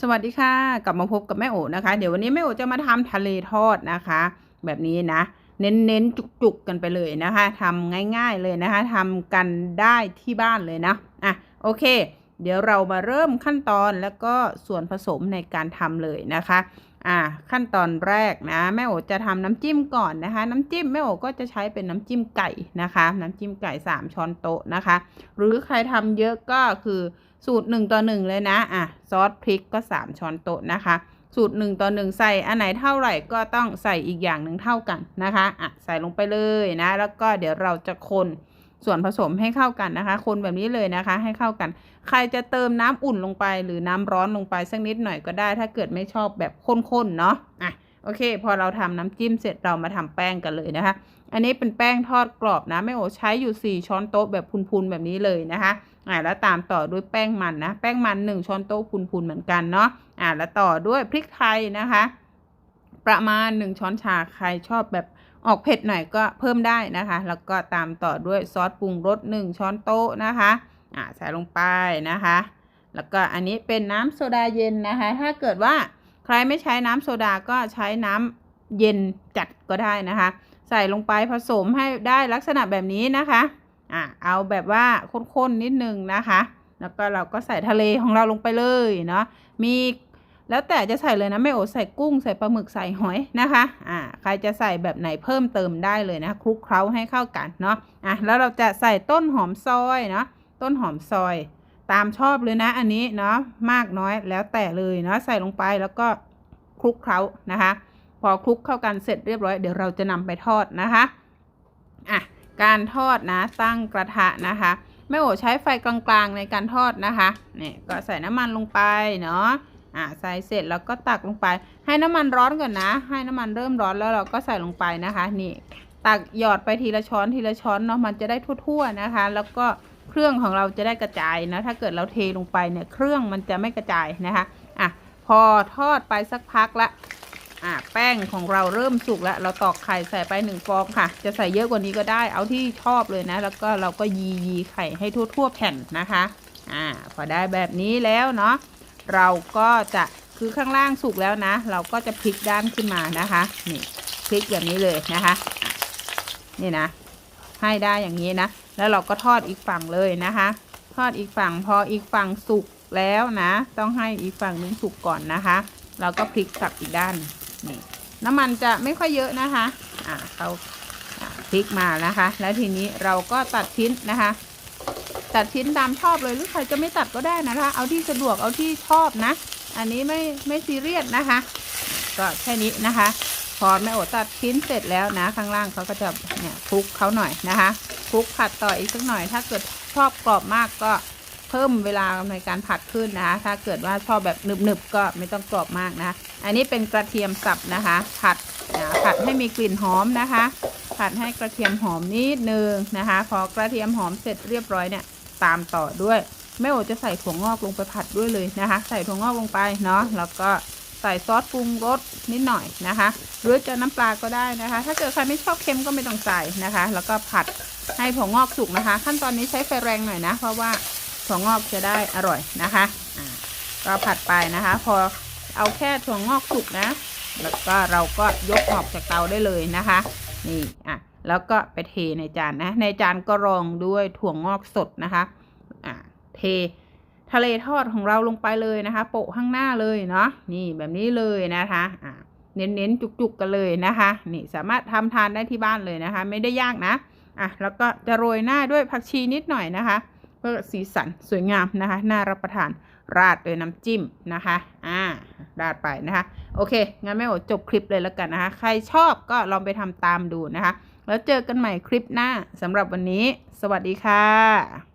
สวัสดีค่ะกลับมาพบกับแม่โอนะคะ เดี๋ยววันนี้แม่โอจะมาทำทะเลทอดนะคะ แบบนี้นะ เน้นๆจุกๆกันไปเลยนะคะทำง่าย ๆเลยนะคะทำกันได้ที่บ้านเลยนะอะโอเค เดี๋ยวเรามาเริ่มขั้นตอนแล้วก็ส่วนผสมในการทำเลยนะคะอะขั้นตอนแรกนะแม่โอจะทำน้ำจิ้มก่อนนะคะ น้ำจิ้มแม่โอก็จะใช้เป็นน้ำจิ้มไก่นะคะ น้ำจิ้มไก่ 3 ช้อนโต๊ะนะคะ หรือใครทำเยอะก็คือสูตร 1 ต่อ 1 เลยนะอะซอสพริกก็ 3 ช้อนโต๊ะนะคะ สูตร 1 ต่อ 1 ใส่อันไหนเท่าไหร่ก็ต้องใส่อีกอย่างหนึ่งเท่ากันนะคะอะใส่ลงไปเลยนะ แล้วก็เดี๋ยวเราจะคน ส่วนผสมให้เข้ากันนะคะ คนแบบนี้เลยนะคะ ให้เข้ากัน ใครจะเติมน้ำอุ่นลงไป หรือน้ำร้อนลงไปสักนิดหน่อยก็ได้ ถ้าเกิดไม่ชอบแบบข้นๆเนาะอะโอเค พอเราทำน้ำจิ้มเสร็จเรามาทำแป้งกันเลยนะคะ อันนี้เป็นแป้งทอดกรอบนะแม่โอใช้อยู่ 4 ช้อนโต๊ะแบบพูนๆแบบนี้เลยนะคะอ่าแล้วตามต่อด้วยแป้งมันนะ แป้งมัน 1 ช้อนโต๊ะพูนๆเหมือนกันเนาะอ่าแล้วต่อด้วยพริกไทยนะคะ ประมาณ 1 ช้อนชาใครชอบแบบ ออกเผ็ดหน่อยก็เพิ่มได้นะคะ แล้วก็ตามต่อด้วยซอสปรุงรส1ช้อนโต๊ะนะคะอ่าใส่ลงไปนะคะ แล้วก็อันนี้เป็นน้ำโซดาเย็นนะคะ ถ้าเกิดว่าใครไม่ใช้น้ำโซดาก็ใช้น้ำเย็นจัดก็ได้นะคะ ใส่ลงไปผสมให้ได้ลักษณะแบบนี้นะคะอะเอาแบบว่าข้นๆนิดนึงนะคะ แล้วก็เราก็ใส่ทะเลของเราลงไปเลยเนาะมี แล้วแต่จะใส่เลยนะไม่โอใส่กุ้งใส่ปลาหมึกใส่หอยนะคะอ่าใครจะใส่แบบไหนเพิ่มเติมได้เลยนะคลุกเคล้าให้เข้ากันเนาะอะแล้วเราจะใส่ต้นหอมซอยเนาะต้นหอมซอย ตามชอบเลยนะอันนี้เนาะมากน้อยแล้วแต่เลยเนาะใส่ลงไปแล้วก็คลุกเคล้านะคะ พอคลุกเข้ากันเสร็จเรียบร้อยเดี๋ยวเราจะนำไปทอดนะคะอะการทอดนะตั้งกระทะนะคะแม่โอใช้ไฟกลางๆในการทอดนะคะเนี่ยก็ใส่น้ำมันลงไปเนาะ อ่าใส่เสร็จแล้วก็ตักลงไป ให้น้ำมันร้อนก่อนนะ ให้น้ำมันเริ่มร้อนแล้วเราก็ใส่ลงไปนะคะ นี่ ตักหยอดไปทีละช้อนทีละช้อนเนาะมันจะได้ทั่วๆนะคะ แล้วก็เครื่องของเราจะได้กระจายนะถ้าเกิดเราเทลงไปเนี่ยเครื่องมันจะไม่กระจายนะคะอะพอทอดไปสักพักละอ่าแป้งของเราเริ่มสุกแล้ว เราตอกไข่ใส่ไปหนึ่งฟองค่ะ จะใส่เยอะกว่านี้ก็ได้เอาที่ชอบเลยนะ แล้วก็เราก็ยียีไข่ให้ทั่ว ๆ แผ่นนะคะ อ่า พอได้แบบนี้แล้วเนาะ เราก็จะคือข้างล่างสุกแล้วนะ เราก็จะพลิกด้านขึ้นมานะคะนี่พลิกแบบนี้เลยนะคะนี่นะ ให้ได้อย่างนี้นะ แล้วเราก็ทอดอีกฝั่งเลยนะคะ ทอดอีกฝั่งพออีกฝั่งสุกแล้วนะ ต้องให้อีกฝั่งนึงสุกก่อนนะคะ เราก็พลิกกลับอีกด้านนี่น้ำมันจะไม่ค่อยเยอะนะคะอ่าเขาพลิกมานะคะ แล้วทีนี้เราก็ตัดชิ้นนะคะ ตัดชิ้นตามชอบเลยหรือใครจะไม่ตัดก็ได้นะคะ เอาที่สะดวกเอาที่ชอบนะ อันนี้ไม่ไม่ซีเรียสนะคะ ก็แค่นี้นะคะ พอแม่โอตัดชิ้นเสร็จแล้วนะ ข้างล่างเขาก็จะเนี่ยคลุกเขาหน่อยนะคะคลุกผัดต่ออีกสักหน่อย ถ้าเกิดชอบกรอบมากก็เพิ่มเวลาในการผัดขึ้นนะคะ ถ้าเกิดว่าชอบแบบหนึบๆก็ไม่ต้องกรอบมากนะ อันนี้เป็นกระเทียมสับนะคะ ผัดนะผัดให้มีกลิ่นหอมนะคะ ผัดให้กระเทียมหอมนิดนึงนะคะ พอกระเทียมหอมเสร็จเรียบร้อยเนี่ย ตามต่อด้วยแม่โอจะใส่ถั่วงอกลงไปผัดด้วยเลยนะคะ ใส่ถั่วงอกลงไปเนาะแล้วก็ใส่ซอสปรุงรสนิดหน่อยนะคะ หรือจะน้ำปลาก็ได้นะคะ ถ้าเกิดใครไม่ชอบเค็มก็ไม่ต้องใส่นะคะ แล้วก็ผัดให้ถั่วงอกสุกนะคะ ขั้นตอนนี้ใช้ไฟแรงหน่อยนะ เพราะว่าถั่วงอกจะได้อร่อยนะคะก็ผัดไปนะคะ พอเอาแค่ถั่วงอกสุกนะ แล้วก็เราก็ยกออกจากเตาได้เลยนะคะ นี่อะ แล้วก็ไปเทในจานนะ ในจานก็รองด้วยถั่วงอกสดนะคะอะเททะเลทอดของเราลงไปเลยนะคะ โปะข้างหน้าเลยเนาะนี่แบบนี้เลยนะคะอะเน้นๆจุกๆกันเลยนะคะ นี่สามารถทำทานได้ที่บ้านเลยนะคะ ไม่ได้ยากนะอะแล้วก็จะโรยหน้าด้วยผักชีนิดหน่อยนะคะเพื่อสีสันสวยงามนะคะ น่ารับประทานราดด้วยน้ำจิ้มนะคะ อ่า ราดไปนะคะ โอเค งั้นแม่โอจบคลิปเลยแล้วกันนะคะ ใครชอบก็ลองไปทำตามดูนะคะ แล้วเจอกันใหม่คลิปหน้าสำหรับวันนี้ สวัสดีค่ะ